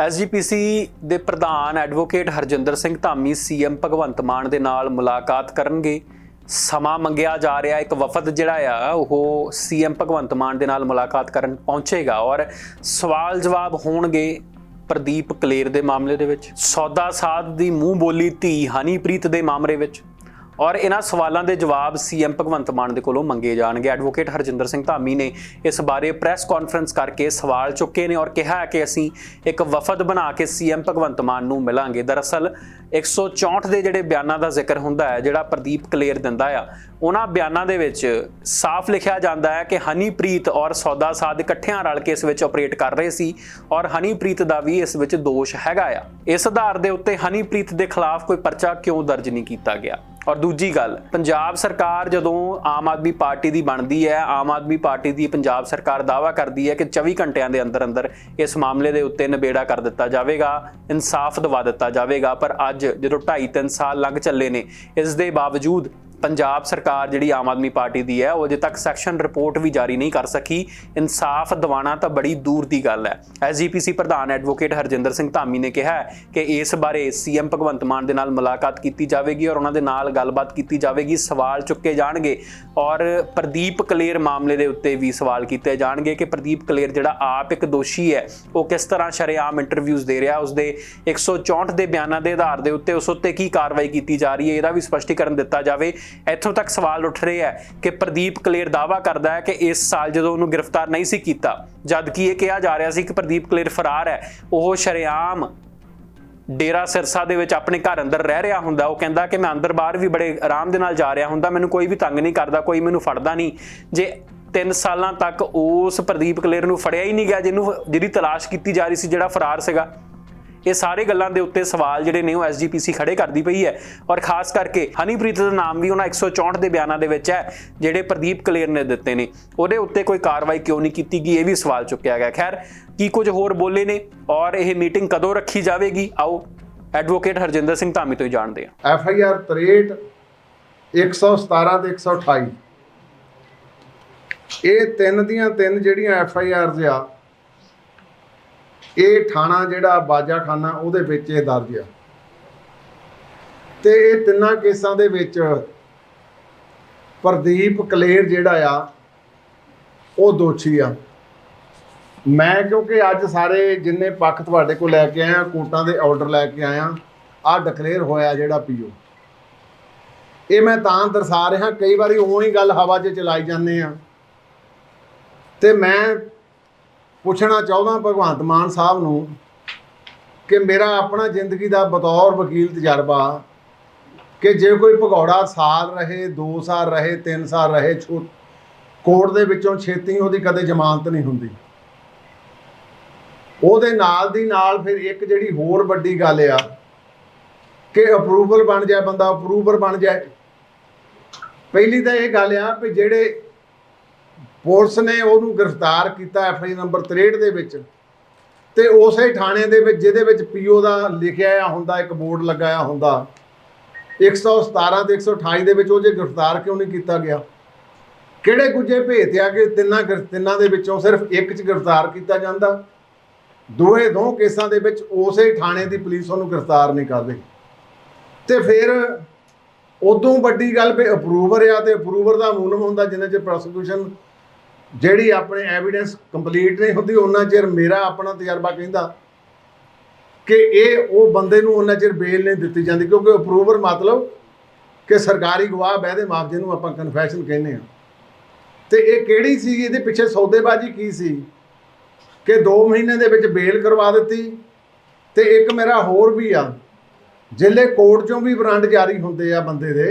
SGPC ਦੇ ਪ੍ਰਧਾਨ advocate Harjinder Singh Dhami CM Bhagwant Mann ਦੇ ਨਾਲ ਮੁਲਾਕਾਤ ਕਰਨਗੇ। ਸਮਾਂ ਮੰਗਿਆ ਜਾ ਰਿਹਾ, ਇੱਕ ਵਫਦ ਜਿਹੜਾ ਆ, ਉਹ ਸੀਐਮ ਭਗਵੰਤ ਮਾਨ ਦੇ ਨਾਲ ਮੁਲਾਕਾਤ ਕਰਨ ਪਹੁੰਚੇਗਾ ਔਰ ਸਵਾਲ ਜਵਾਬ ਹੋਣਗੇ ਪ੍ਰਦੀਪ ਕਲੇਰ ਦੇ ਮਾਮਲੇ ਦੇ ਵਿੱਚ। ਸੌਦਾ ਸਾਧ ਦੀ ਮੂੰਹ ਬੋਲੀ ਧੀ ਹਨੀਪ੍ਰੀਤ ਦੇ ਮਾਮਲੇ ਵਿੱਚ। ਔਰ ਇਹਨਾਂ ਸਵਾਲਾਂ ਦੇ ਜਵਾਬ ਸੀਐਮ ਭਗਵੰਤ ਮਾਨ ਦੇ ਕੋਲੋਂ ਮੰਗੇ ਜਾਣਗੇ। ਐਡਵੋਕੇਟ ਹਰਜਿੰਦਰ ਸਿੰਘ ਧਾਮੀ ਨੇ ਇਸ ਬਾਰੇ ਪ੍ਰੈਸ ਕਾਨਫਰੰਸ ਕਰਕੇ ਸਵਾਲ ਚੁੱਕੇ ਨੇ ਔਰ ਕਿਹਾ ਕਿ ਅਸੀਂ ਇੱਕ ਵਫਦ ਬਣਾ ਕੇ ਸੀਐਮ ਭਗਵੰਤ ਮਾਨ ਨੂੰ ਮਿਲਾਂਗੇ। ਦਰਅਸਲ 164 ਦੇ ਜਿਹੜੇ ਬਿਆਨਾਂ ਦਾ ਜ਼ਿਕਰ ਹੁੰਦਾ ਹੈ, ਜਿਹੜਾ ਪ੍ਰਦੀਪ ਕਲੇਰ ਦਿੰਦਾ ਆ, ਉਹਨਾਂ ਬਿਆਨਾਂ ਦੇ ਵਿੱਚ ਸਾਫ਼ ਲਿਖਿਆ ਜਾਂਦਾ ਹੈ ਕਿ ਹਨੀਪ੍ਰੀਤ ਔਰ ਸੌਦਾ ਸਾਧ ਇਕੱਠਿਆਂ ਰਲ ਕੇ ਇਸ ਵਿੱਚ ਆਪਰੇਟ ਕਰ ਰਹੇ ਸੀ ਔਰ ਹਨੀਪ੍ਰੀਤ ਦਾ ਵੀ ਇਸ ਵਿੱਚ ਦੋਸ਼ ਹੈਗਾ ਆ। ਇਸ ਆਧਾਰ ਦੇ ਉੱਤੇ ਹਨੀਪ੍ਰੀਤ ਦੇ ਖਿਲਾਫ ਕੋਈ ਪਰਚਾ ਕਿਉਂ ਦਰਜ ਨਹੀਂ ਕੀਤਾ ਗਿਆ? ਔਰ ਦੂਜੀ ਗੱਲ, ਪੰਜਾਬ ਸਰਕਾਰ ਜਦੋਂ ਆਮ ਆਦਮੀ ਪਾਰਟੀ ਦੀ ਬਣਦੀ ਹੈ, ਆਮ ਆਦਮੀ ਪਾਰਟੀ ਦੀ ਪੰਜਾਬ ਸਰਕਾਰ ਦਾਵਾ ਕਰਦੀ ਹੈ ਕਿ 24 ਘੰਟਿਆਂ ਦੇ ਅੰਦਰ ਅੰਦਰ ਇਸ ਮਾਮਲੇ ਦੇ ਉੱਤੇ ਨਿਬੇੜਾ ਕਰ ਦਿੱਤਾ ਜਾਵੇਗਾ, ਇਨਸਾਫ ਦਿਵਾ ਦਿੱਤਾ ਜਾਵੇਗਾ, ਪਰ ਅੱਜ ਜਦੋਂ 2.5 3 ਸਾਲ ਲੰਘ ਚੱਲੇ ਨੇ, ਇਸ ਦੇ ਬਾਵਜੂਦ ਪੰਜਾਬ ਸਰਕਾਰ ਜਿਹੜੀ ਆਮ ਆਦਮੀ ਪਾਰਟੀ ਦੀ ਹੈ, ਉਹ ਅਜੇ ਤੱਕ ਸੈਕਸ਼ਨ ਰਿਪੋਰਟ ਵੀ ਜਾਰੀ ਨਹੀਂ ਕਰ ਸਕੀ। ਇਨਸਾਫ ਦਿਵਾਣਾ ਤਾਂ ਬੜੀ ਦੂਰ ਦੀ ਗੱਲ ਹੈ। ਐਸਜੀਪੀਸੀ ਪ੍ਰਧਾਨ ਐਡਵੋਕੇਟ ਹਰਜਿੰਦਰ ਸਿੰਘ ਧਾਮੀ ਨੇ ਕਿਹਾ ਕਿ ਇਸ ਬਾਰੇ ਸੀਐਮ ਭਗਵੰਤ ਮਾਨ ਦੇ ਨਾਲ ਮੁਲਾਕਾਤ ਕੀਤੀ ਜਾਵੇਗੀ ਔਰ ਉਹਨਾਂ ਦੇ ਨਾਲ ਗੱਲਬਾਤ ਕੀਤੀ ਜਾਵੇਗੀ, ਸਵਾਲ ਚੁੱਕੇ ਜਾਣਗੇ ਔਰ ਪ੍ਰਦੀਪ ਕਲੇਰ ਮਾਮਲੇ ਦੇ ਉੱਤੇ ਵੀ ਸਵਾਲ ਕੀਤੇ ਜਾਣਗੇ ਕਿ ਪ੍ਰਦੀਪ ਕਲੇਰ ਜਿਹੜਾ ਆਪ ਇੱਕ ਦੋਸ਼ੀ ਹੈ, ਉਹ ਕਿਸ ਤਰ੍ਹਾਂ ਸ਼ਰੇਆਮ ਇੰਟਰਵਿਊਜ਼ ਦੇ ਰਿਹਾ, ਉਸਦੇ 164 ਦੇ ਬਿਆਨਾਂ ਦੇ ਆਧਾਰ ਦੇ ਉੱਤੇ ਉਸ ਉੱਤੇ ਕੀ ਕਾਰਵਾਈ ਕੀਤੀ ਜਾ ਰਹੀ ਹੈ, ਇਹਦਾ ਵੀ ਸਪਸ਼ਟੀਕਰਨ ਦਿੱਤਾ ਜਾਵੇ। ਇੱਥੋਂ ਤੱਕ ਸਵਾਲ ਉੱਠ ਰਹੇ ਹੈ ਕਿ ਪ੍ਰਦੀਪ ਕਲੇਰ ਦਾਵਾ ਕਰਦਾ ਹੈ ਕਿ ਇਸ ਸਾਲ ਜਦੋਂ ਉਹਨੂੰ ਗ੍ਰਿਫਤਾਰ ਨਹੀਂ ਸੀ ਕੀਤਾ, ਜਦ ਕਿ ਇਹ ਕਿਹਾ ਜਾ ਰਿਹਾ ਸੀ ਕਿ ਪ੍ਰਦੀਪ ਕਲੇਰ ਫਰਾਰ ਹੈ। ਉਹ ਸ਼ਰੇਆਮ ਡੇਰਾ ਸਿਰਸਾ ਦੇ ਵਿੱਚ ਆਪਣੇ ਘਰ ਅੰਦਰ ਰਹਿ ਰਿਹਾ ਹੁੰਦਾ। ਉਹ ਕਹਿੰਦਾ ਕਿ ਮੈਂ ਅੰਦਰ ਬਾਹਰ ਵੀ ਬੜੇ ਆਰਾਮ ਦੇ ਨਾਲ ਜਾ ਰਿਹਾ ਹੁੰਦਾ। ਮੈਨੂੰ ਕੋਈ ਵੀ ਤੰਗ ਨਹੀਂ ਕਰਦਾ, ਕੋਈ ਮੈਨੂੰ ਫੜਦਾ ਨਹੀਂ। ਜੇ 3 ਸਾਲਾਂ ਤੱਕ ਉਸ ਪ੍ਰਦੀਪ ਕਲੇਰ ਨੂੰ ਫੜਿਆ ਹੀ ਨਹੀਂ ਗਿਆ, ਜਿਹਨੂੰ ਜਿਹਦੀ ਤਲਾਸ਼ ਕੀਤੀ ਜਾ ਰਹੀ ਸੀ ਜਿਹੜਾ ਫਰਾਰ ਸੀਗਾ ਇਹ ਸਾਰੇ ਗੱਲਾਂ ਦੇ ਉੱਤੇ ਸਵਾਲ ਜਿਹੜੇ ਨੇ ਉਹ ਐਸਜੀਪੀਸੀ ਖੜੇ ਕਰਦੀ ਪਈ ਹੈ ਔਰ ਖਾਸ ਕਰਕੇ ਹਨੀਪ੍ਰੀਤ ਦਾ ਨਾਮ ਵੀ ਉਹਨਾਂ 164 ਦੇ ਬਿਆਨਾਂ ਦੇ ਵਿੱਚ ਹੈ, ਜਿਹੜੇ ਪ੍ਰਦੀਪ ਕਲੇਰ ਨੇ ਦਿੱਤੇ ਨੇ। ਉਹਦੇ ਉੱਤੇ ਕੋਈ ਕਾਰਵਾਈ ਕਿਉਂ ਨਹੀਂ ਕੀਤੀ ਗਈ, ਇਹ ਵੀ ਸਵਾਲ ਚੁੱਕਿਆ ਗਿਆ। ਖੈਰ, ਕੀ ਕੁਝ ਹੋਰ ਬੋਲੇ ਨੇ ਔਰ ਇਹ ਮੀਟਿੰਗ ਕਦੋਂ ਰੱਖੀ ਜਾਵੇਗੀ? ਆਓ, ਐਡਵੋਕੇਟ ਹਰਜਿੰਦਰ ਸਿੰਘ ਧਾਮੀ ਤੋਂ ਹੀ ਜਾਣਦੇ ਹਾਂ। ਐਫ ਆਈ ਆਰ 63 117 ਤੇ 128 ਇਹ ਤਿੰਨ ਦੀਆਂ ਤਿੰਨ ਜਿਹੜੀਆਂ ਐਫ ਆਈ ਆਰਸ ਆ ਇਹ ਥਾਣਾ ਜਿਹੜਾ ਬਾਜਾਖਾਨਾ, ਉਹਦੇ ਵਿੱਚ ਇਹ ਦਰਜ ਆ। ਤੇ ਇਹ ਤਿੰਨਾਂ ਕੇਸਾਂ ਦੇ ਵਿੱਚ ਪ੍ਰਦੀਪ ਕਲੇਰ ਜਿਹੜਾ ਆ, ਉਹ ਦੋਸ਼ੀ ਆ। ਮੈਂ ਕਿਉਂਕਿ ਅੱਜ ਸਾਰੇ ਜਿੰਨੇ ਪੱਖ ਤੁਹਾਡੇ ਕੋਲ ਲੈ ਕੇ ਆਇਆ, ਕੋਰਟਾਂ ਦੇ ਆਰਡਰ ਲੈ ਕੇ ਆਇਆ ਆ ਡਿਕਲੇਅਰ ਹੋਇਆ ਜਿਹੜਾ ਪੀਓ। ਇਹ ਮੈਂ ਤਾਂ ਦਰਸਾ ਰਿਹਾ, ਕਈ ਵਾਰੀ ਉਹੀ ਗੱਲ ਹਵਾ 'ਚ ਚਲਾਈ ਜਾਂਦੇ ਆ। ਤੇ ਮੈਂ ਪੁੱਛਣਾ ਚਾਹੁੰਦਾ ਭਗਵੰਤ ਮਾਨ ਸਾਹਿਬ ਨੂੰ ਕਿ ਮੇਰਾ ਆਪਣਾ ਜ਼ਿੰਦਗੀ ਦਾ ਬਤੌਰ ਵਕੀਲ ਤਜਰਬਾ ਕਿ ਜੇ ਕੋਈ ਭਗੌੜਾ ਸਾਲ ਰਹੇ 2 ਸਾਲ ਰਹੇ 3 ਸਾਲ ਰਹੇ, ਛੋ ਕੋਰਟ ਦੇ ਵਿੱਚੋਂ ਛੇਤੀ ਉਹਦੀ ਕਦੇ ਜ਼ਮਾਨਤ ਨਹੀਂ ਹੁੰਦੀ। ਉਹਦੇ ਨਾਲ ਦੀ ਨਾਲ ਫਿਰ ਇੱਕ ਜਿਹੜੀ ਹੋਰ ਵੱਡੀ ਗੱਲ ਆ ਕਿ ਅਪਰੂਵਲ ਬਣ ਜਾਏ ਬੰਦਾ ਅਪਰੂਵਰ ਬਣ ਜਾਏ। ਪਹਿਲੀ ਤਾਂ ਇਹ ਗੱਲ ਆ ਕਿ ਜਿਹੜੇ ਪੁਲਿਸ ਨੇ ਉਹਨੂੰ ਗ੍ਰਿਫਤਾਰ ਕੀਤਾ ਐਫ ਆਈ ਨੰਬਰ 63 ਦੇ ਵਿੱਚ। ਤੇ ਉਸੇ ਥਾਣੇ ਦੇ ਵਿੱਚ, ਜਿਹਦੇ ਵਿੱਚ ਪੀਓ ਦਾ ਲਿਖਿਆ ਆ ਹੁੰਦਾ, ਇੱਕ ਬੋਰਡ ਲਗਾਇਆ ਹੁੰਦਾ। 117 ਤੇ 128 ਦੇ ਵਿੱਚ ਉਹ ਜੇ ਗ੍ਰਿਫਤਾਰ ਕਿਉਂ ਨਹੀਂ ਕੀਤਾ ਗਿਆ? ਕਿਹੜੇ ਗੁੱਜੇ ਭੇਤ ਕਿ ਤਿੰਨਾਂ ਗ੍ਰਿਫ- ਤਿੰਨਾਂ ਦੇ ਵਿੱਚੋਂ ਸਿਰਫ ਇੱਕ 'ਚ ਗ੍ਰਿਫਤਾਰ ਕੀਤਾ ਜਾਂਦਾ? ਦੋਹੇ ਦੋ ਕੇਸਾਂ ਦੇ ਵਿੱਚ ਉਸੇ ਥਾਣੇ ਦੀ ਪੁਲਿਸ ਉਹਨੂੰ ਗ੍ਰਿਫਤਾਰ ਨਹੀਂ ਕਰਦੀ ਤੇ ਫਿਰ ਉਦੋਂ ਵੱਡੀ ਗੱਲ ਵੀ ਅਪਰੂਵਰ ਆ ਤੇ ਅਪਰੂਵਰ ਦਾ ਮੂਨਮ ਹੁੰਦਾ, ਜਿੰਨਾ 'ਚ ਪ੍ਰੋਸੀਕਿਊਸ਼ਨ ਜਿਹੜੀ ਆਪਣੇ ਐਵੀਡੈਂਸ ਕੰਪਲੀਟ ਨਹੀਂ ਹੁੰਦੀ, ਉਹਨਾਂ ਚਿਰ ਮੇਰਾ ਆਪਣਾ ਤਜਰਬਾ ਕਹਿੰਦਾ ਕਿ ਇਹ ਉਹ ਬੰਦੇ ਨੂੰ ਉਹਨਾਂ ਚਿਰ ਬੇਲ ਨਹੀਂ ਦਿੱਤੀ ਜਾਂਦੀ, ਕਿਉਂਕਿ ਅਪਰੂਵਰ ਮਤਲਬ ਕਿ ਸਰਕਾਰੀ ਗਵਾਹ ਬਹਿਦੇ ਮੁਆਵਜ਼ੇ ਨੂੰ ਆਪਾਂ ਕਨਫੈਸ਼ਨ ਕਹਿੰਦੇ ਆ ਤੇ ਇਹ ਕਿਹੜੀ ਸੀ ਇਹਦੇ ਪਿੱਛੇ ਸੌਦੇਬਾਜ਼ੀ ਕੀ ਸੀ? ਕਿ 2 ਮਹੀਨੇ ਦੇ ਵਿੱਚ ਬੇਲ ਕਰਵਾ ਦਿੱਤੀ ਤੇ ਇੱਕ ਮੇਰਾ ਹੋਰ ਵੀ ਆ ਜ਼ਿਲ੍ਹੇ ਕੋਰਟ ਚੋਂ ਵੀ ਵਾਰੰਟ ਜਾਰੀ ਹੁੰਦੇ ਆ ਬੰਦੇ ਦੇ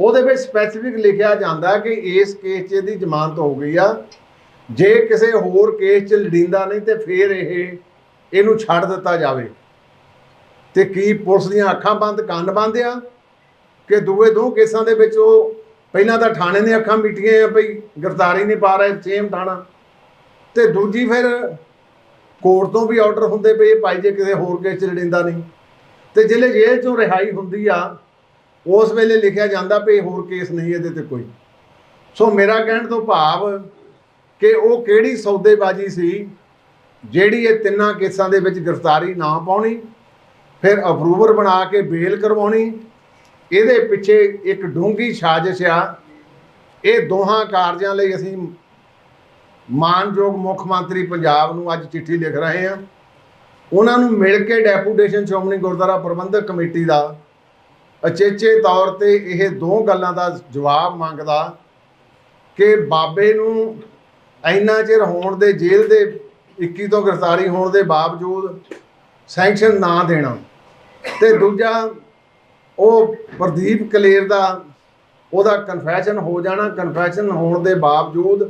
ਉਹਦੇ ਵਿੱਚ ਸਪੈਸੀਫਿਕ ਲਿਖਿਆ ਜਾਂਦਾ ਕਿ ਇਸ ਕੇਸ 'ਚ ਇਹਦੀ ਜ਼ਮਾਨਤ ਹੋ ਗਈ ਆ। ਜੇ ਕਿਸੇ ਹੋਰ ਕੇਸ 'ਚ ਲੜਿੰਦਾ ਨਹੀਂ ਤੇ ਫਿਰ ਇਹ, ਇਹਨੂੰ ਛੱਡ ਦਿੱਤਾ ਜਾਵੇ। ਤੇ ਕੀ ਪੁਲਿਸ ਦੀਆਂ ਅੱਖਾਂ ਬੰਦ, ਕੰਨ ਬੰਦ ਆ? ਕਿ ਦੂਏ ਦੋ ਕੇਸਾਂ ਦੇ ਵਿੱਚ ਉਹ ਪਹਿਲਾਂ ਤਾਂ ਥਾਣੇ ਨੇ ਅੱਖਾਂ ਮੀਟੀਆਂ ਆ ਭਈ, ਗ੍ਰਿਫਤਾਰੀ ਨਹੀਂ ਪਾ ਰਹੇ, ਸੇਮ ਥਾਣਾ। ਤੇ ਦੂਜੀ ਫਿਰ ਕੋਰਟ ਤੋਂ ਵੀ ਆਰਡਰ ਹੁੰਦੇ ਪਏ ਭਾਈ ਜੇ ਕਿਸੇ ਹੋਰ ਕੇਸ 'ਚ ਲੜਿੰਦਾ ਨਹੀਂ। ਤੇ ਜਿਹੜੇ ਜੇਲ੍ਹ 'ਚੋਂ ਰਿਹਾਈ ਹੁੰਦੀ ਆ ਉਸ ਵੇਲੇ ਲਿਖਿਆ ਜਾਂਦਾ ਵੀ ਹੋਰ ਕੇਸ ਨਹੀਂ ਇਹਦੇ ਤੇ ਕੋਈ। ਸੋ ਮੇਰਾ ਕਹਿਣ ਤੋਂ ਭਾਵ ਕਿ ਉਹ ਕਿਹੜੀ ਸੌਦੇਬਾਜ਼ੀ ਸੀ ਜਿਹੜੀ ਇਹ ਤਿੰਨਾਂ ਕੇਸਾਂ ਦੇ ਵਿੱਚ ਗ੍ਰਿਫਤਾਰੀ ਨਾ ਪਾਉਣੀ, ਫਿਰ ਅਪਰੂਵਰ ਬਣਾ ਕੇ ਬੇਲ ਕਰਵਾਉਣੀ, ਇਹਦੇ ਪਿੱਛੇ ਇੱਕ ਡੂੰਘੀ ਸਾਜ਼ਿਸ਼ ਆ। ਇਹ ਦੋਹਾਂ ਕਾਰਜਾਂ ਲਈ ਅਸੀਂ ਮਾਨਯੋਗ ਮੁੱਖ ਮੰਤਰੀ ਪੰਜਾਬ ਨੂੰ ਅੱਜ ਚਿੱਠੀ ਲਿਖ ਰਹੇ ਹਾਂ। ਉਹਨਾਂ ਨੂੰ ਮਿਲ ਕੇ ਡੈਪੂਟੇਸ਼ਨ ਸ਼੍ਰੋਮਣੀ ਗੁਰਦੁਆਰਾ ਪ੍ਰਬੰਧਕ ਕਮੇਟੀ ਦਾ ਅਚੇਚੇ ਤੌਰ ਤੇ ਇਹ ਦੋ ਗੱਲਾਂ ਦਾ ਜਵਾਬ ਮੰਗਦਾ ਕਿ ਬਾਬੇ ਨੂੰ ਇੰਨਾ ਚਿਰ ਹੋਣ ਦੇ ਜੇਲ੍ਹ ਦੇ 21 ਤੋਂ ਗ੍ਰਿਫਤਾਰੀ ਹੋਣ ਦੇ ਬਾਵਜੂਦ ਸੈਂਕਸ਼ਨ ਨਾ ਦੇਣਾ। ਤੇ ਦੂਜਾ, ਉਹ ਪ੍ਰਦੀਪ ਕਲੇਰ ਦਾ ਉਹਦਾ ਕਨਫੈਸ਼ਨ ਹੋ ਜਾਣਾ। ਕਨਫੈਸ਼ਨ ਹੋਣ ਦੇ ਬਾਵਜੂਦ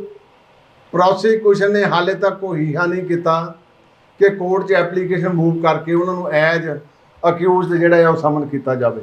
ਪ੍ਰੋਸੀਕਿਊਸ਼ਨ ਨੇ ਹਾਲੇ ਤੱਕ ਕੋਈ ਹਾ ਨਹੀਂ ਕੀਤਾ ਕਿ ਕੋਰਟ 'ਚ ਐਪਲੀਕੇਸ਼ਨ ਮੂਵ ਕਰਕੇ ਉਹਨਾਂ ਨੂੰ ਐਜ ਅਕਿਊਜ਼ਡ ਜਿਹੜਾ ਹੈ ਉਹ ਸਮਨ ਕੀਤਾ ਜਾਵੇ।